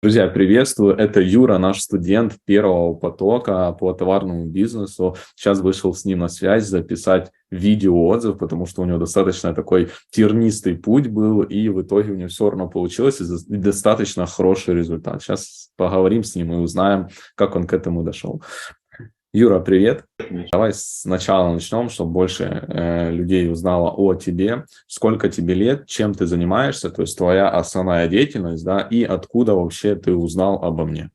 Друзья, приветствую. Это Юра, наш студент первого потока по товарному бизнесу. Сейчас вышел с ним на связь записать видеоотзыв, потому что у него достаточно такой тернистый путь был, и в итоге у него все равно получилось, и достаточно хороший результат. Сейчас поговорим с ним и узнаем, как он к этому дошел. Юра, привет. Давай сначала начнем, чтобы больше э, людей узнало о тебе. Сколько тебе лет, чем ты занимаешься, то есть твоя основная деятельность, да, и откуда вообще ты узнал обо мне?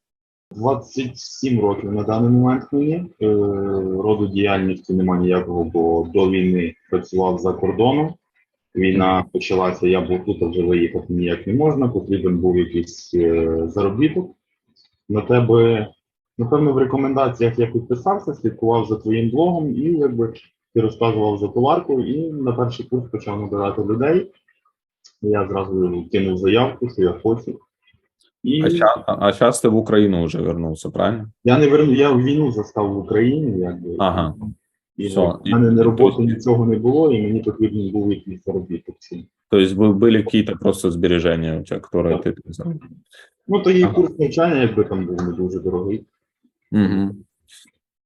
27 років на даний момент мені. Е, роду діяльності немає ніякого, бо до війни працював за кордоном. Війна почалася, я був тут, а вже виїхати ніяк не можна, потрібен був якийсь е, заробіток. На тебе Напевно, в рекомендаціях я підписався, слідкував за твоїм блогом і якби ти розказував за товарку, і на перший курс почав набирати людей. Я зразу кинув заявку, що я хочу. І... А, час ти в Україну вже вернувся, правильно? Я не верну, я війну застав в Україні, якби. Ага. І Все. в мене не роботи нічого не було, і мені потрібен був якийсь заробіток. Тобто були якісь просто збереження у тебе, які ти взяв? Ну, то є ага. курс навчання, якби там був не дуже дорогий. Угу.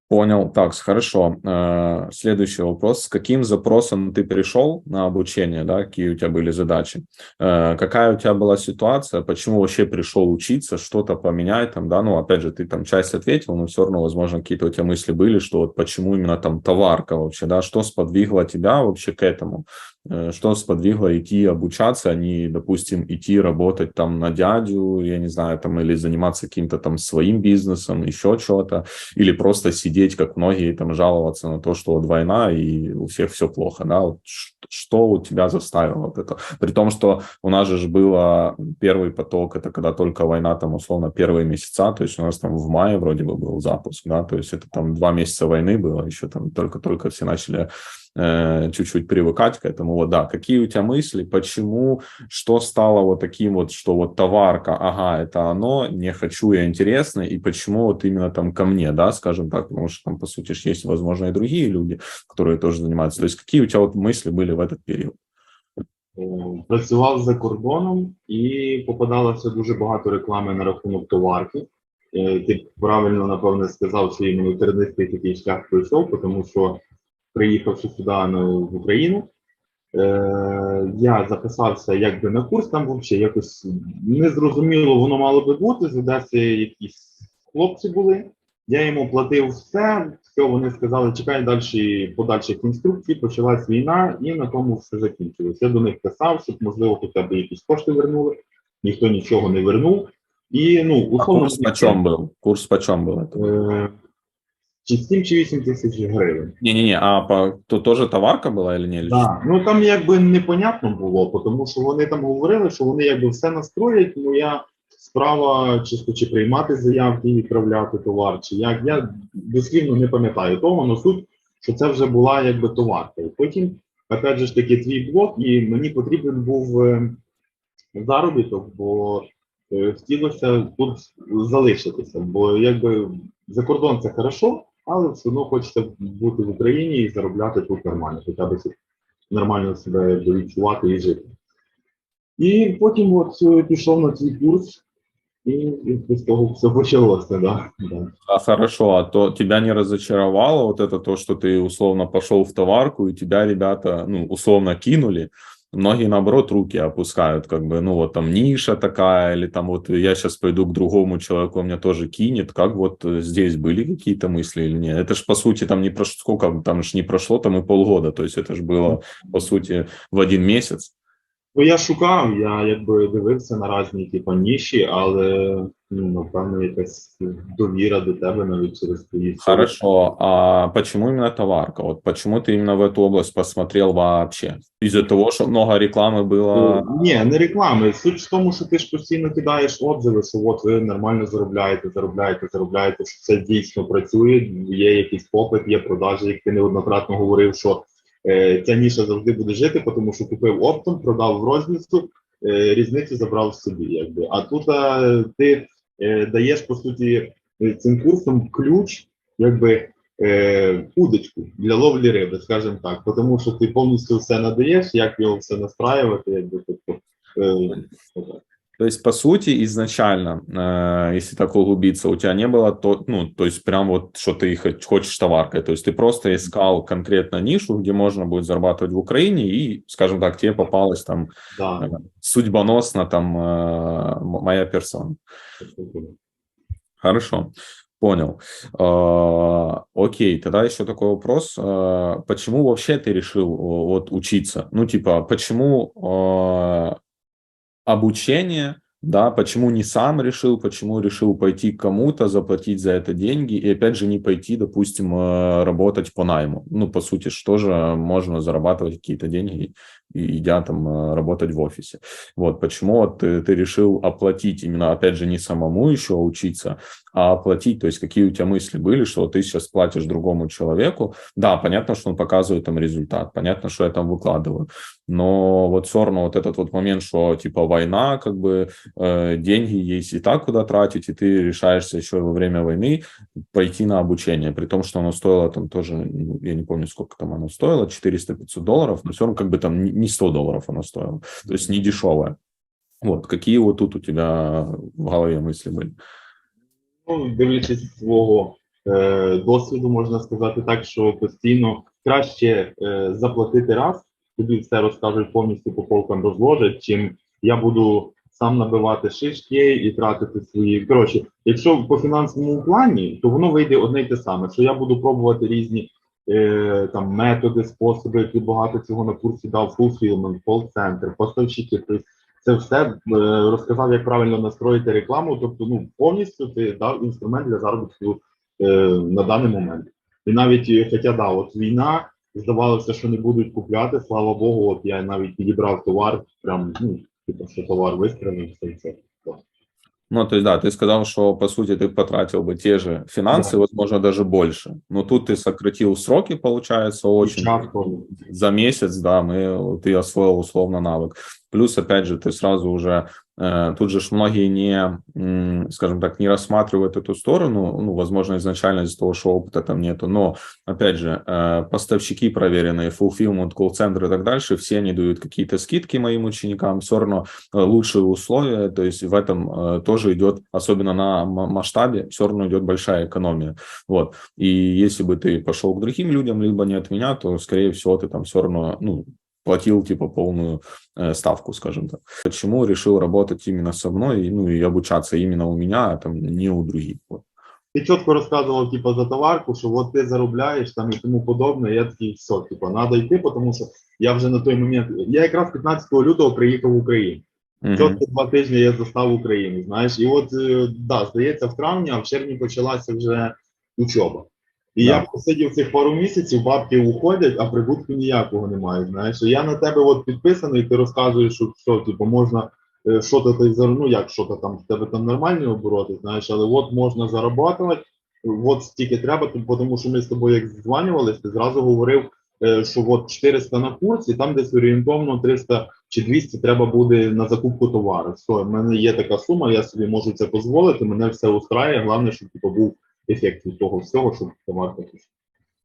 Понял. Так, хорошо. Э, следующий вопрос. С каким запросом ты пришел на обучение, да, какие у тебя были задачи? Э, какая у тебя была ситуация? Почему вообще пришел учиться, что-то поменять там, да? Ну, опять же, ты там часть ответил, но все равно, возможно, какие-то у тебя мысли были, что вот почему именно там товарка вообще, да? Что сподвигло тебя вообще к этому? Э, что сподвигло идти обучаться, а не, допустим, идти работать там на дядю, я не знаю, там, или заниматься каким-то там своим бизнесом, еще что-то, или просто сидеть, как многие, там, жаловаться на то, что вот война и у всех все плохо, да, вот что у тебя заставило вот это? При том, что у нас же было первый поток, это когда только война, там, условно, первые месяца, то есть у нас там в мае вроде бы был запуск, да, то есть это там два месяца войны было, еще там только-только все начали Э, чуть-чуть привыкать к этому. Вот, да, какие у тебя мысли, почему, что стало вот таким вот, что вот товарка, ага, это оно, не хочу, я интересно, и почему вот именно там ко мне, да, скажем так, потому что там, по сути, есть, возможно, и другие люди, которые тоже занимаются. То есть какие у тебя вот мысли были в этот период? Працював за кордоном і попадалося дуже багато реклами на рахунок товарки. Ти правильно, напевне, сказав, що іменно тернистий такий шлях пройшов, тому що приїхавши сюди ну, в Україну. Е, Я записався якби на курс, там взагалі якось незрозуміло воно мало би бути. З Одеси якісь хлопці були. Я йому платив все, все, вони сказали, чекай далі подальших інструкцій, почалась війна, і на тому все закінчилось. Я до них писав, щоб, можливо, хоча б якісь кошти вернули, ніхто нічого не вернув. І, ну, условно, а курс по чому був? Курс по чому був? Чи 7 чи 8 тисяч гривень. Ні-ні-ні, а по, то теж товарка була или ні? Так, ну там якби непонятно було, тому що вони там говорили, що вони якби все настроять, моя справа чисто чи приймати заявки і відправляти товар, чи як. Я дослівно не пам'ятаю того, але суть, що це вже була якби товарка. І потім, опять же ж таки, твій блок, і мені потрібен був е, заробіток, бо е, хотілося тут залишитися, бо якби за кордон це хорошо але все одно хочеться бути в Україні і заробляти тут нормально, хоча б нормально себе відчувати і жити. І потім от пішов на цей курс, и с того все почалося, да, да. А хорошо, а то тебя не разочаровало вот это то, что ты условно пошел в товарку, и тебя ребята, ну, условно кинули, Многие, наоборот, руки опускают, как бы, ну, вот там ниша такая, или там вот я сейчас пойду к другому человеку, меня тоже кинет. Как вот э, здесь были какие-то мысли или нет? Это ж, по сути, там не прошло, сколько, там ж не прошло там и полгода, то есть это ж было, по сути, в один месяц. Ну, я шукав, я якби дивився на різні типу, ніші, але ну, напевно якась довіра до тебе навіть через твої. Хорошо, а почему именно товарка? Вот почему ты именно в эту область посмотрел вообще? Из-за того, що много реклами було? Ну, ні, не реклами. Суть в тому, що ти ж постійно кидаєш отзиви, що от ви нормально заробляєте, заробляєте, заробляєте, що це дійсно працює, є якийсь попит, є продажі, як ти неоднократно говорив, що ця ніша завжди буде жити, тому що купив оптом, продав в розмісту, е, різницю забрав собі. Якби. А тут а, ти е, даєш по суті цим курсом ключ, якби удочку для ловлі риби, скажімо так, тому що ти повністю все надаєш, як його все настраювати, якби тобто. То есть, по сути, изначально, э, если так углубиться, у тебя не было то, ну, то есть прям вот, что ты хо- хочешь товаркой. То есть ты просто искал конкретно нишу, где можно будет зарабатывать в Украине, и, скажем так, тебе попалась там Да. э, судьбоносно там э, моя персона. Хорошо, понял. А, Окей, тогда еще такой вопрос. А, Почему вообще ты решил вот учиться? Ну, типа, почему а, обучение, да, почему не сам решил, почему решил пойти к кому-то, заплатить за это деньги, и опять же не пойти, допустим, э, работать по найму. Ну, по сути, что же можно зарабатывать какие-то деньги, идя там э, работать в офисе. Вот, почему вот ты, ты решил оплатить именно, опять же, не самому еще учиться, а оплатить, то есть какие у тебя мысли были, что ты сейчас платишь другому человеку, да, понятно, что он показывает там результат, понятно, что я там выкладываю, но вот все равно вот этот вот момент, что типа война, как бы э, деньги есть и так куда тратить, и ты решаешься еще во время войны пойти на обучение, при том, что оно стоило там тоже, ну, я не помню, сколько там оно стоило, 400-500 долларов, но все равно как бы там не 100 долларов оно стоило, то есть не дешевое. Вот, какие вот тут у тебя в голове мысли были? Ну, дивлячись свого е, досвіду, можна сказати так, що постійно краще е, заплатити раз, тобі все розкажуть повністю по полкам розложать, чим я буду сам набивати шишки і тратити свої. Коротше, якщо по фінансовому плані, то воно вийде одне й те саме, що я буду пробувати різні е, там методи, способи, які багато цього на курсі дав, фулфілмент, кол-центр, поставщики. Тобто це все е, розказав, як правильно настроїти рекламу. Тобто, ну повністю ти дав інструмент для заробітку е, на даний момент. І навіть, е, хоча да, от війна, здавалося, що не будуть купляти. Слава Богу, от я навіть підібрав товар, прям ну, типу, що товар вистрілив, все це. Ну, то есть, да, ты сказал, что, по сути, ты потратил бы те же финансы, Да. возможно, даже больше. Но тут ты сократил сроки, получается, очень. Часто За месяц, да, мы, ты освоил условно навык. Плюс, опять же, ты сразу уже, э, тут же многие не, скажем так, не рассматривают эту сторону, ну, возможно, изначально из-за того, что опыта там нету, но, опять же, э, поставщики проверенные, fulfillment, колл-центры и так дальше, все они дают какие-то скидки моим ученикам, все равно э, лучшие условия, то есть в этом тоже идет, особенно на масштабе, все равно идет большая экономия, вот, и если бы ты пошел к другим людям, либо не от меня, то, скорее всего, ты там все равно, ну, платил типа полную э, ставку, скажем так. Почему решил работать именно со мной, ну и обучаться именно у меня, а там не у других. Вот. ти чітко розказував типу, за товарку, що от ти заробляєш там і тому подобне. Я такий все, типу, треба йти, тому що я вже на той момент. Я якраз 15 лютого приїхав в Україну. Мгм. Чітко два тижні я застав Україну, знаєш, і от е, да, здається, в травні, а в червні почалася вже учоба. І Да. я посидів цих пару місяців, бабки уходять, а прибутку ніякого немає. Знаєш, я на тебе от підписаний, ти розказуєш, що що, типу, можна е, що то ти ну як що то там в тебе там нормальні обороти, знаєш, але от можна зарабатувати, от стільки треба, то- тому що ми з тобою як дзванювалися, ти зразу говорив, е, що от 400 на курс, і там десь орієнтовно 300 чи 200 треба буде на закупку товару. Все, в мене є така сума, я собі можу це дозволити, мене все устраює. Головне, щоб типу, був ефект від того всього, щоб товар такий.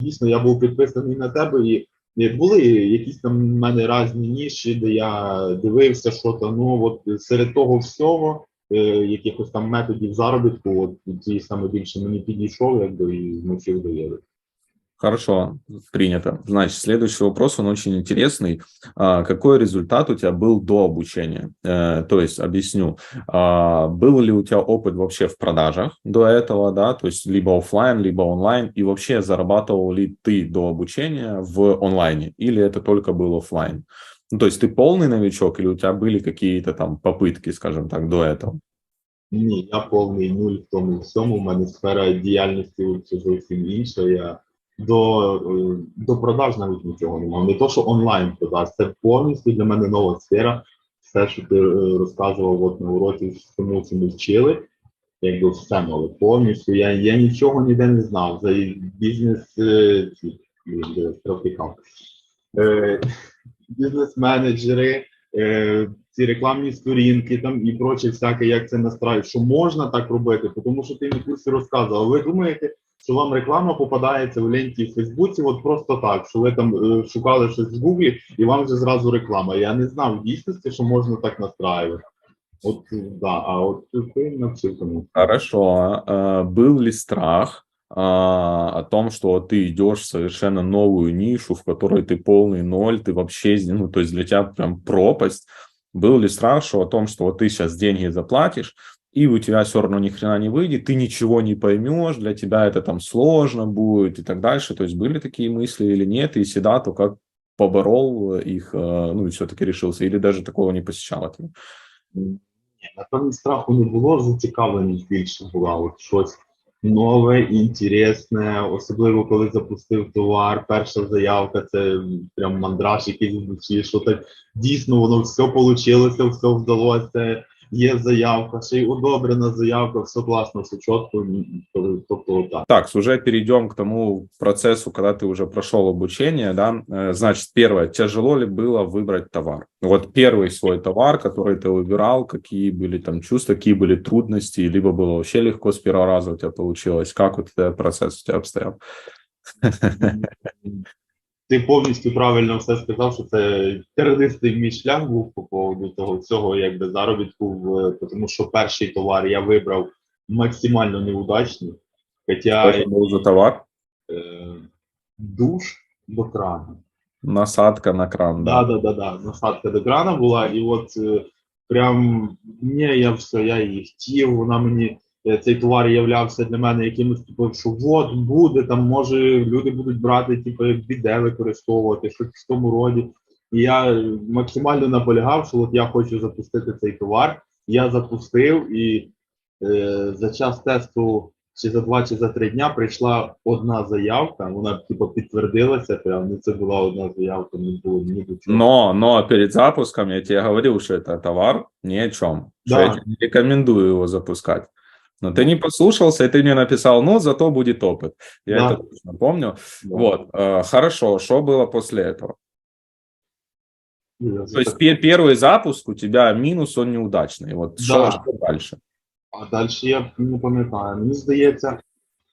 Дійсно, я був підписаний на тебе, і, були якісь там в мене різні ніші, де я дивився, що то Ну от серед того всього, е, якихось там методів заробітку, от цей саме більше мені підійшов, якби і навчив довіри. Хорошо, принято. Значит, следующий вопрос, он очень интересный. А, какой результат у тебя был до обучения? Э, то есть, объясню, а, был ли у тебя опыт вообще в продажах до этого, да, то есть либо оффлайн, либо онлайн, и вообще зарабатывал ли ты до обучения в онлайне, или это только был оффлайн? Ну, то есть ты полный новичок, или у тебя были какие-то там попытки, скажем так, до этого? Ні, я повний нуль в тому всьому. У мене сфера діяльності це зовсім інша. Я до, е, до продаж навіть нічого не мав. Не то, що онлайн продаж, це повністю для мене нова сфера. Все, що ти е, розказував от на уроці, тому що ми вчили, якби все мали повністю. Я, я нічого ніде не знав. За бізнес е. Е, бізнес-менеджери, ці рекламні сторінки там і проче всяке, як це настраюють, що можна так робити, тому що ти на курсі розказував. Ви думаєте, що вам реклама попадається в ленті в Фейсбуці, от просто так, що ви там е, шукали щось в Гуглі, і вам вже зразу реклама. Я не знав в дійсності, що можна так настраювати. От да, а от ти навчив тому. Хорошо. Э, Был ли страх а, о том, что ты идешь в совершенно новую нишу, в которой ты полный ноль, ты вообще, ну, то есть для тебя прям пропасть. Был ли страх, что о том, что вот ты сейчас деньги заплатишь, и у тебя все равно ни хрена не выйдет, ты ничего не поймешь, для тебя это там сложно будет и так дальше. То есть были такие мысли или нет, и если да, то как поборол их, э, ну и все-таки решился, или даже такого не посещало тебя? Ні, напевно, страху не було, зацікавленість більше була. От щось нове, інтересне, особливо коли запустив товар, перша заявка, це прям мандраж якийсь в душі, що так дійсно воно все вийшло, все вдалося. Є заявка, ще й одобрена заявка, все класно, все чітко. Тобто так. Так, уже перейдем к тому процессу, когда ты уже прошел обучение, да, Э, значит, первое, тяжело ли было выбрать товар? Вот первый свой товар, который ты выбирал, какие были там чувства, какие были трудности, либо было вообще легко с первого раза у тебя получилось, как вот этот процесс у тебя обстоял? Ти повністю правильно все сказав, що це тернистий мій шлях був по поводу того всього, якби заробітку, в- тому що перший товар я вибрав максимально неудачний. Хоча это за товар? е, душ до крану. Насадка на кран, Да, да. да, да, да. Насадка до крана була, і от е, прям ні, я все, я її хотів, вона мені. Е, Цей товар являвся для мене якимось типу, що от буде, там може люди будуть брати, типу, як біде використовувати, щось в тому роді. І я максимально наполягав, що от я хочу запустити цей товар. Я запустив, і е, за час тесту, чи за два, чи за три дня прийшла одна заявка. Вона типу підтвердилася. Прям ну це була одна заявка, не було ні до чого. Но, но перед запуском я тебе говорил, что это товар ни о чем. Что Да. я тебе не рекомендую его запускать. Но ты не послушался, и ты мне написал, ну, зато будет опыт. Я Да. это точно помню. Да. Вот, э, хорошо, что было после этого? Я То есть пе- первый запуск у тебя минус, он неудачный. Вот Да. что, что дальше? А далі я не пам'ятаю. Мені здається,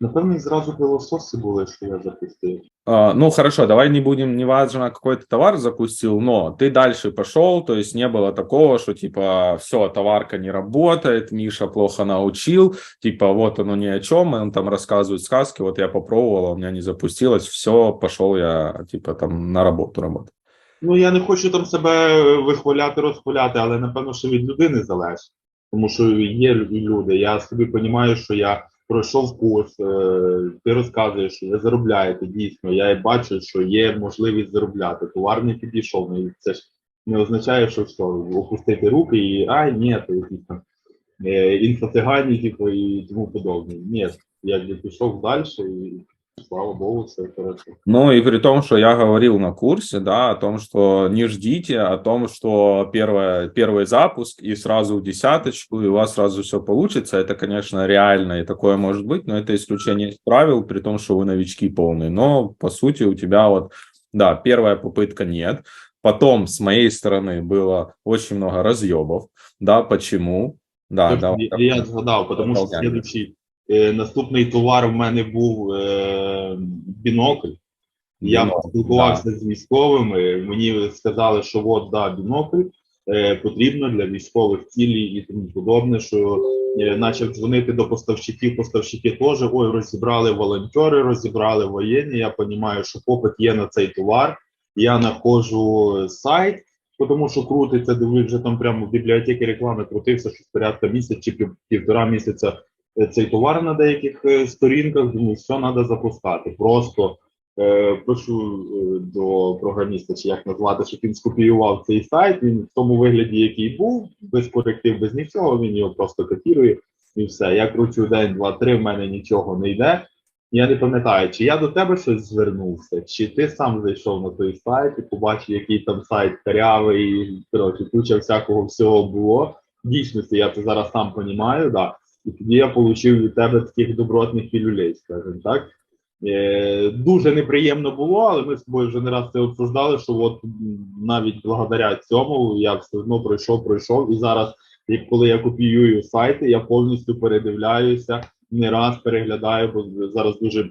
напевно, і зразу пилососи були, що я запустив. А, ну, хорошо, давай не будем, неважно, какой ты товар запустил, но ты дальше пошел, то есть не было такого, что типа, все, товарка не работает, Миша плохо научил, типа, вот оно ни о чем, он там рассказывает сказки, вот я попробовал, а у меня не запустилось, все, пошел я, типа, там на работу работать. Ну, я не хочу там себе вихваляти, розхваляти, але напевно, що від людини залежить. Тому що є лю- люди. Я собі розумію, що я пройшов курс, е, ти розказуєш, що ви заробляєте дійсно. Я бачу, що є можливість заробляти. Товар не підійшов. Ну, це ж не означає, що все, опустити руки і ай, ні, то якісь там е, інфоцигані, типу, і тому подобне. Ні, якби пішов далі і слава Богу, все хорошо. Ну и при том, что я говорил на курсе, да, о том, что не ждите, о том, что первое, первый запуск и сразу десяточку, и у вас сразу все получится, это, конечно, реально, и такое может быть, но это исключение из правил, при том, что вы новички полные. Но, по сути, у тебя вот, да, первая попытка нет. Потом, с моей стороны, было очень много разъебов. Да, почему? Да, давай. я, я згадав, тому що Продовжуй. Е, наступний товар в мене був е, бінокль. Я Бінокль, спілкувався з військовими. Мені сказали, що от да, бінокль е, потрібно для військових цілей і тому подобне. Що е, почав дзвонити до поставщиків. Поставщики теж ой, розібрали волонтери, розібрали воєнні. Я розумію, що попит є на цей товар. Я знаходжу сайт, тому що крутиться, дивлюсь, вже там прямо в бібліотеці реклами крутився, що порядка місяць чи пів- півтора місяця цей товар на деяких е, сторінках. Думаю, все треба запускати. Просто е, пишу е, до програміста, чи як назвати, щоб він скопіював цей сайт. Він в тому вигляді, який був, без коректив, без нічого. Він його просто копірує і все. Я кручу день, два, три, в мене нічого не йде. Я не пам'ятаю, чи я до тебе щось звернувся, чи ти сам зайшов на той сайт і побачив, який там сайт карявий, коротше, куча всякого всього було. Дійсності я це зараз сам розумію, да. І тоді я отримав від тебе таких добротних пілюлей, скажімо так. Е, дуже неприємно було, але ми з тобою вже не раз це обсуждали, що от навіть благодаря цьому я все одно пройшов, пройшов. І зараз, як коли я копіюю сайти, я повністю передивляюся, не раз переглядаю, бо зараз дуже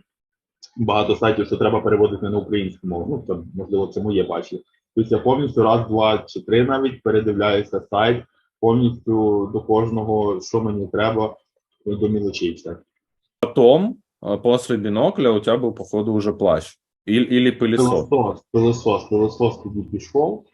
багато сайтів, що треба переводити на українську мову. Ну, там, можливо, це моє бачення. Тобто я повністю раз, два чи три навіть передивляюся сайт, повністю до кожного, що мені треба, до мілочей. все. Потом, э, после бинокля, у тебя был, походу, уже плащ. Или, или пылесос. Пилосос, пилосос, пилосос тоді пішов.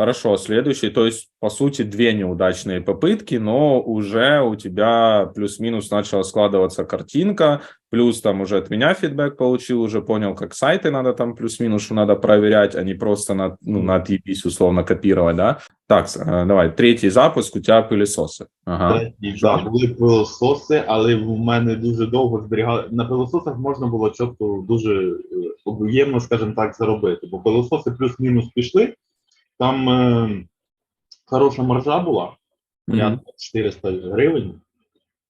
Хорошо, следующий. То есть, по сути, две неудачные попытки, но уже у тебя плюс-минус начала складываться картинка, плюс там уже от меня фидбэк получил, уже понял, как сайты надо там плюс-минус, что надо проверять, а не просто на, ну, на отъебись условно копировать, да? Так, э, давай, третий запуск, у тебя пылесосы. Ага. Третій, да, були пилососи, але в мене дуже довго зберігали. На пилососах можна було чітко дуже е, об'ємно, скажімо так, заробити. Бо пилососи плюс-мінус пішли. там е, хороша маржа була, порядка 400 гривень.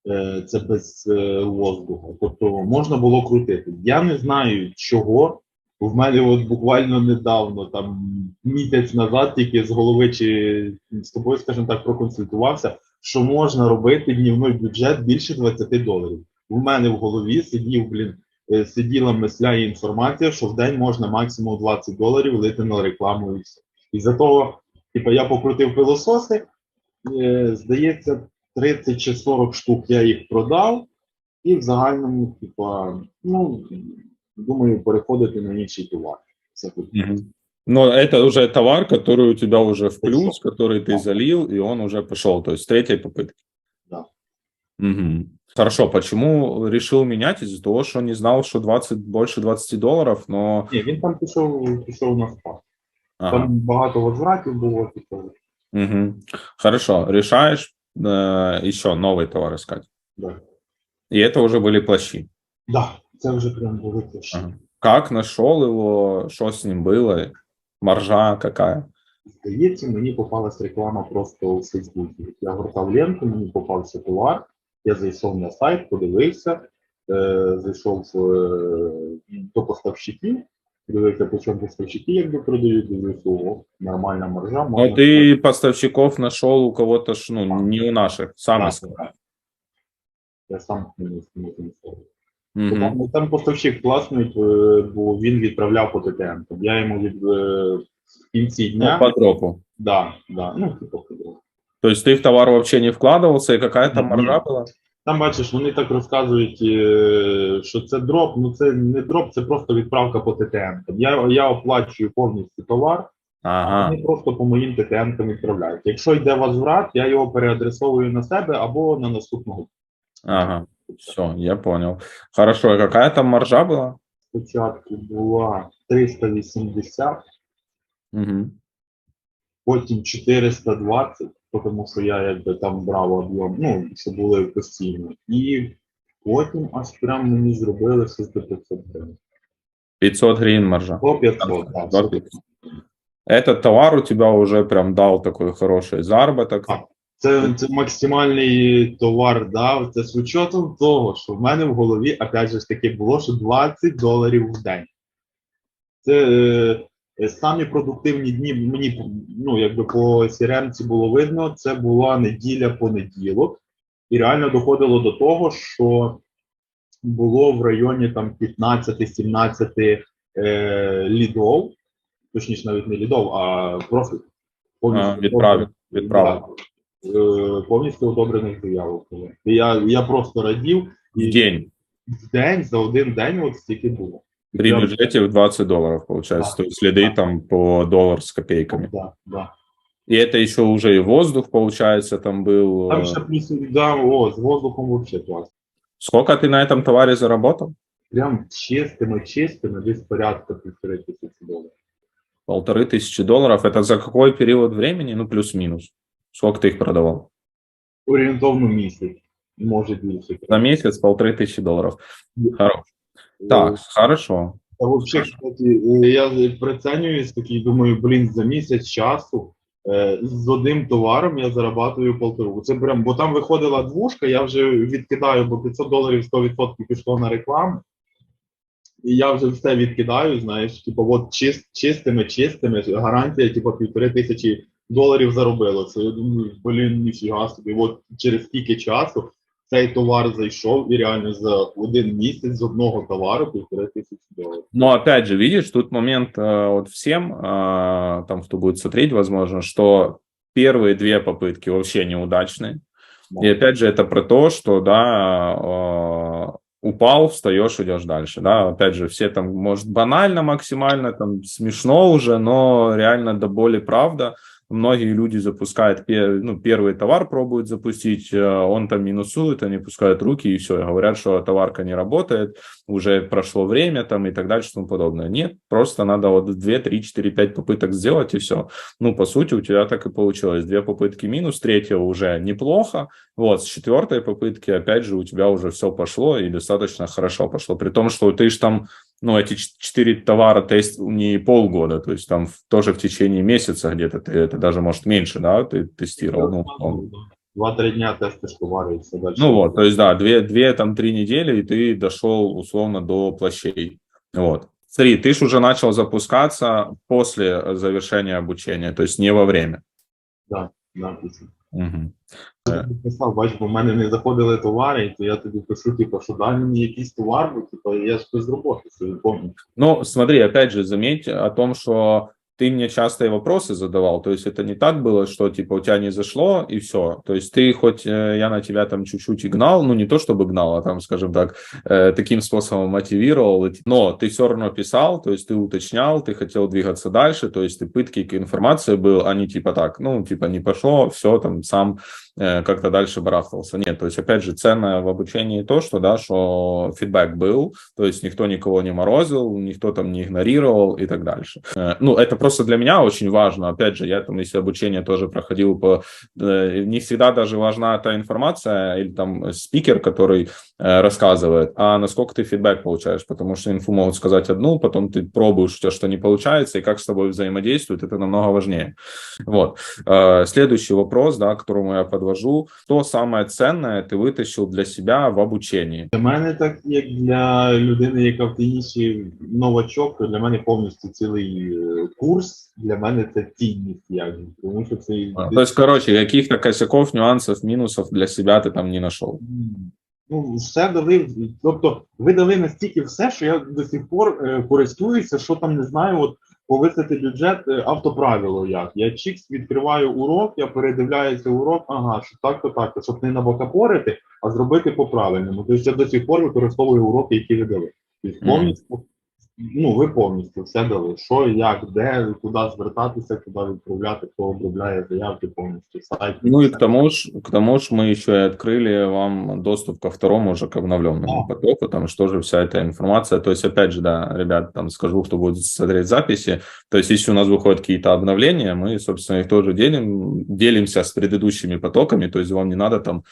Е, Це без е, воздуху. Тобто можна було крутити. Я не знаю, чого. В мене от буквально недавно, там місяць назад, тільки з голови чи з тобою, скажімо так, проконсультувався, що можна робити днівний бюджет більше 20 доларів. У мене в голові сидів, блін, е, сиділа мисля і інформація, що в день можна максимум 20 доларів лити на рекламу і все. І за того, типу, я покрутив пилососи, е, здається, 30 чи 40 штук я їх продав, і в загальному, типа, ну, думаю, переходити на інший товар. Це тут. Мгм. Но это уже товар, который у тебя уже в плюс, Пошел. который ты Да. залил, и он уже пошел, то есть с третьей попытки. Да. Мгм. Хорошо, почему решил менять? Из-за того, что не знал, что 20, больше 20 долларов, но... Ні, він там пішов, пішов на спад. Ага. Там багато возвратів було, типу, Мгм. Хорошо, решаешь э, еще новый товар искать. да. И это уже были плащи. Да, це вже прям були теж. Ага. Как нашел его, что с ним было, маржа какая? Здається, мені попалась реклама просто у Фейсбуці. Я гортав ленту, мені попався товар. Я зайшов на сайт, подивився, е, зайшов е, до поставщиків, дивився, по чому поставщики якби продають, дивився, о, нормальна маржа. Но можна ты поставщиков нашел у кого-то, ж, ну, не у наших, сам Так, искал. так. Я сам не не знайшов. Мгм. Там, там поставщик класний, е, бо він відправляв по ТТН. Я йому від е, в кінці Ну, дня. по дропу. Да, да, ну, типу, подруг. То есть ты в товар вообще не вкладывался, и какая там Мгм. маржа была? Там бачиш, вони так розказують, е, що це дроп. Ну це не дроп, це просто відправка по ТТН. Я, я оплачую повністю товар, а вони просто по моїм ТТН відправляють. Якщо йде возврат, я його переадресовую на себе або на наступного. ага, все, я понял. Хорошо, и какая там маржа была? Спочатку була 380, Мгм. потім 420, тому що я якби там брав об'єм, ну, що були постійно. І потім аж прям мені зробили щось до 500 гривень. 500 гривен маржа. По 500, так. Да, 500. Этот товар у тебя уже прям дал такой хороший заработок. А. Це, це максимальний товар дав. Це з учетом того, що в мене в голові, опять же таки, було, що 20 доларів в день. Це е, самі продуктивні дні мені ну, якби по CRM було видно, це була неділя понеділок, і реально доходило до того, що було в районі там 15-17 е, лідов, точніше, навіть не лідов, а просто А, відправив. Е, повністю одобрених заявок я, я просто радів, В і день. в день, за один день от стільки було. При Я- бюджете в 20 долларов получается. Да. То есть следы там по доллар с копейками. Да, да. И это еще уже и воздух, получается, там был. Там э, ще плюс, да, о, з воздухом вообще клас. Сколько ты на этом товаре заработал? Прям чистими, чистими, десь порядка півтори тисячі доларів. Полторы тысячи долларов. Это за какой период времени? Ну, плюс-минус. Сколько ты их продавал? Орієнтовно місяць, може більше. За месяц полторы тысячи долларов. Хорошо. Так, хорошо. А вообще, кстати, е, я прицінююсь такий, думаю, блін, за місяць часу е, з одним товаром я зарабатую полтору. Це прям, бо там виходила двушка, я вже відкидаю, бо 500 доларів 100% пішло на рекламу. І я вже все відкидаю, знаєш, типу, от чист, чистими, чистими, гарантія, типу, півтори тисячі доларів заробило. Це я думаю, блін, ніфіга собі. От через скільки часу цей товар зайшов, і реально за один місяць з одного товару півтори тисячі доларів. Но опять же, видишь, тут момент э, вот всем, э, там, кто будет смотреть, возможно, что первые две попытки вообще неудачные. Да. И опять же, это про то, что, да, э, упал, встаешь, идешь дальше, да, опять же, все там, может, банально максимально, там, смешно уже, но реально до боли правда. Многие люди запускают, ну, первый товар пробуют запустить, э, он там минусует, они пускают руки и все, говорят, что товарка не работает, уже прошло время там и так дальше и тому подобное. Нет, просто надо вот 2, 3, 4, 5 попыток сделать и все. Ну, по сути, у тебя так и получилось. Две попытки минус, третья уже неплохо. Вот, с четвертой попытки, опять же, у тебя уже все пошло и достаточно хорошо пошло. При том, что ты ж там, ну, эти четыре товара тест не полгода, то есть там тоже в течение месяца где-то ты это даже, может, меньше, да, ты тестировал. Ну. Два-три дня тестиш товарів і все далі. Ну вот, то есть, да, две, две там, три недели, и ты дошел условно до плащей. Вот. Смотри, ты ж уже начал запускаться после завершения обучения, то есть не во время. Да, після. Мгм. Я писав, бач, бо в мене не заходили товари, то я тобі пишу, типу, що дай мені якийсь товар, бо типу, я ж без роботи собі помню. Ну, смотри, опять же, заметь о том, что ты мне частые вопросы задавал, то есть это не так было, что типа у тебя не зашло и все. То есть ты хоть э, я на тебя там чуть-чуть гнал, ну не то чтобы гнал, а там, скажем так, э, таким способом мотивировал, но ты все равно писал, то есть ты уточнял, ты хотел двигаться дальше, то есть ты пытки к информации был, а не типа так, ну типа не пошло, все там сам как-то дальше барахтался. Нет, то есть опять же ценное в обучении то, что да, что фидбэк был, то есть никто никого не морозил, никто там не игнорировал и так дальше. Э, Ну, это просто для меня очень важно. Опять же, я там, если обучение тоже проходил по... э, Не всегда даже важна та информация или там спикер, который э, рассказывает, а насколько ты фидбэк получаешь, потому что инфу могут сказать одну, потом ты пробуешь, у тебя что не получается, и как с тобой взаимодействуют, это намного важнее. Вот. Э, Следующий вопрос, да, к которому я подвожу. Что самое ценное ты вытащил для себя в обучении? Для мене так, як для людини, яка в тенісі новачок, то для мене повністю цілий е, курс, для мене це цінність, як тому що це А, То есть, короче, каких-то косяков, нюансов, минусов для себя ты там не нашел. Ну, все дали, тобто ви дали настільки все, що я до сих пор е, користуюся, що там не знаю, от повисити бюджет е, автоправило як. Я чікс відкриваю урок, я передивляюся урок, ага, що так, то так, щоб не набокапорити, а зробити по-правильному. Тобто я до сих пор використовую уроки, які ви дали. Тобто повністю, ну ви повністю все дали. Що, як, де, куди звертатися, куди відправляти, хто обробляє заявки повністю, сайт. Ну и все. к тому ж, к тому ж мы еще и открыли вам доступ ко второму уже к обновленному Да. потоку, там что же вся эта информация. То есть, опять же, да, ребят, там скажу, кто будет смотреть записи. То есть, если у нас выходят какие-то обновления, мы, собственно, их тоже делим, делимся с предыдущими потоками. То есть, вам не надо там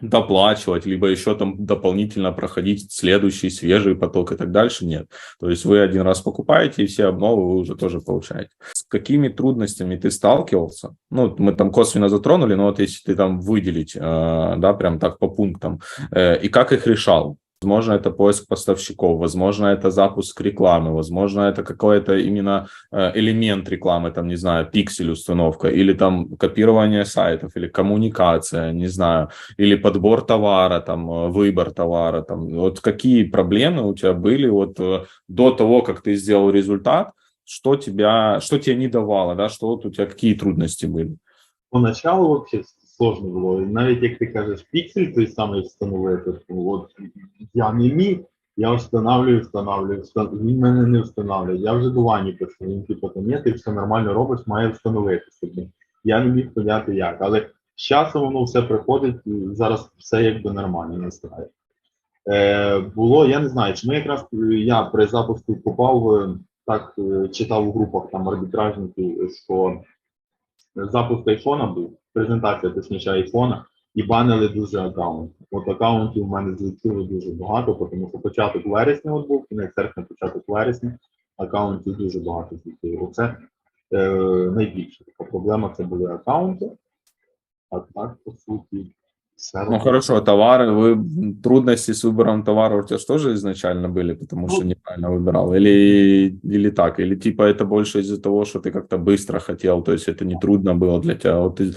доплачивать, либо еще там дополнительно проходить следующий свежий поток и так дальше. Нет. То есть вы один раз покупаете, и все обновы вы уже тоже получаете. С какими трудностями ты сталкивался? Ну, мы там косвенно затронули, но вот если ты там выделить, э, да, прям так по пунктам, э, и как их решал? Возможно, это поиск поставщиков, возможно, это запуск рекламы, возможно, это какой-то именно э, элемент рекламы, там, не знаю, пиксель установка, или там копирование сайтов, или коммуникация, не знаю, или подбор товара, там, э, выбор товара, там, вот какие проблемы у тебя были вот э, до того, как ты сделал результат, что тебя, что тебе не давало, да, что вот у тебя какие трудности были? Поначалу вообще сложно було. І Навіть як ти кажеш, піксель той самий встановити, от я не міг, я встановлюю, встановлюю, встан- він мене не встановлює. Я вже до Вані пишу, він типу, та ні, ти все нормально робиш, має встановити собі. Я не міг поняти як. Але з часом воно все приходить, і зараз все якби нормально настрає. Е, було, я не знаю, чи ми якраз е, я при запуску попав, е, так е, читав у групах там арбітражників, що запуск айфона був, презентація точніше айфона, і банили дуже аккаунт. От аккаунтів у мене злетіло дуже багато, тому що початок вересня от був, кінець серпня, початок вересня, аккаунтів дуже багато злетіло. Оце е, найбільша така проблема це були аккаунти. А так, по суті, все Ну робили. хорошо, товары, вы трудности с выбором товара у тебя ж тоже изначально были, потому что Ну- неправильно выбирал, или или так, или типа это больше из-за того, что ты как-то быстро хотел, то есть это не трудно было для тебя. Вот ты, э,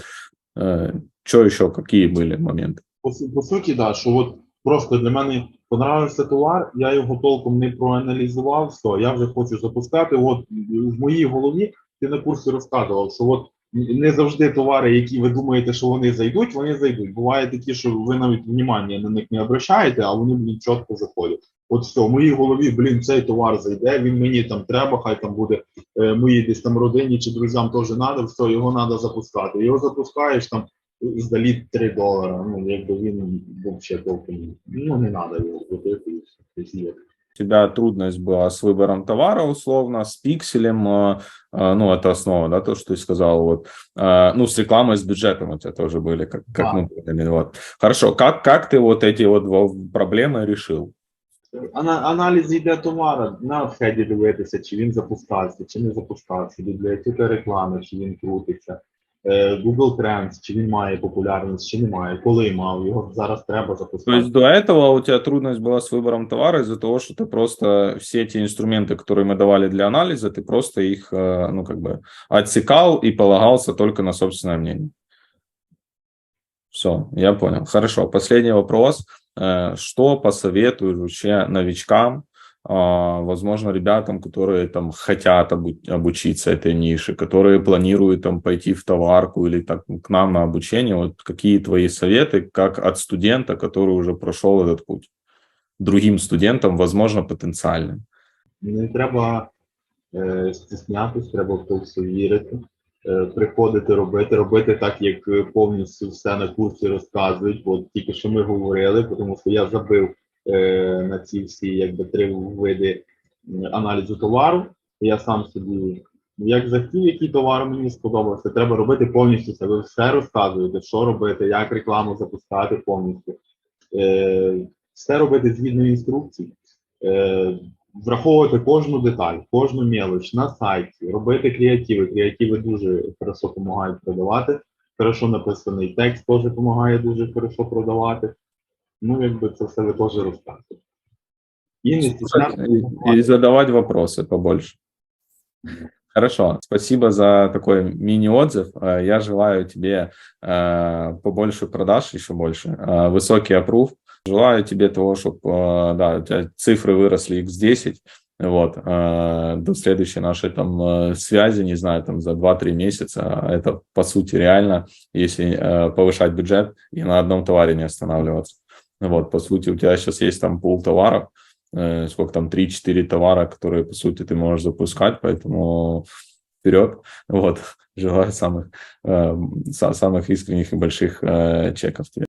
Что еще, какие были моменты? по, по суті, да, що от просто для мене понравився товар, я його толком не проаналізував, все, я вже хочу запускати. От в моїй голові ти на курсі розказував, що от не завжди товари, які ви думаєте, що вони зайдуть, вони зайдуть. Буває такі, що ви навіть внимання на них не обращаєте, а вони чітко заходять. От все, в моїй голові, блін, цей товар зайде, він мені там треба, хай там буде е, моїй десь там родині чи друзям теж треба, все, його треба запускати. Його запускаєш там здалі 3 долара. Ну, якби він взагалі толком, ну не треба його робити. і все. Тобто, є. У тебя трудность была с выбором товара, условно, с пикселем, э, э, ну, это основа, да, то, что ты сказал, вот, Э, ну, с рекламой, с бюджетом у тебя тоже были, как, как Да. мы поняли, вот. Хорошо, как, как ты вот эти вот два проблемы решил? Ана- Аналіз йде товара, на вході дивитися, чи він запускався, чи не запускався, бібліотека реклами, чи він крутиться, е, Google Trends, чи він має популярність, чи не має, коли мав, його зараз треба То запускати. есть до этого у тебя трудность была с выбором товара из-за того, что ты просто все эти инструменты, которые мы давали для анализа, ты просто их, э, ну, как бы отсекал и полагался только на собственное мнение. Все, я понял. Хорошо. Последний вопрос. Э, Что посоветуешь вообще новичкам, а, возможно, ребятам, которые там хотят обу- обучиться этой нише, которые планируют там пойти в товарку или так к нам на обучение? Вот какие твои советы, как от студента, который уже прошел этот путь? Другим студентам, возможно, потенциальным. Не треба е, стіснятись, треба в то все вірити, приходити робити, робити так, як е, повністю все на курсі розказують. От тільки що ми говорили, тому що я забив е, на ці всі якби три види аналізу товару. Я сам собі як захотів, який товар мені сподобався, треба робити повністю все. Ви все розказуєте, що робити, як рекламу запускати повністю. Е, все робити згідно інструкцій Е, враховувати кожну деталь, кожну мелоч на сайті, робити креативи. Креативи дуже хорошо допомагають продавати. Хорошо написаний текст теж допомагає дуже хорошо продавати. Ну, якби це все ви теж розказуєте. І не стіснятися. И, и задавать вопросы побольше. Хорошо, спасибо за такой мини-отзыв. Э, Я желаю тебе э, побольше продаж, еще больше, э, высокий опруф. Желаю тебе того, чтобы да, у тебя цифры выросли x10, вот, э, до следующей нашей там э, связи, не знаю, там за 2-3 месяца. Это, по сути, реально, если э, повышать бюджет и на одном товаре не останавливаться. Вот, по сути, у тебя сейчас есть там пул товаров, э, сколько там, 3-4 товара, которые, по сути, ты можешь запускать, поэтому вперед. Вот, желаю самых, э, са- самых искренних и больших э, чеков тебе.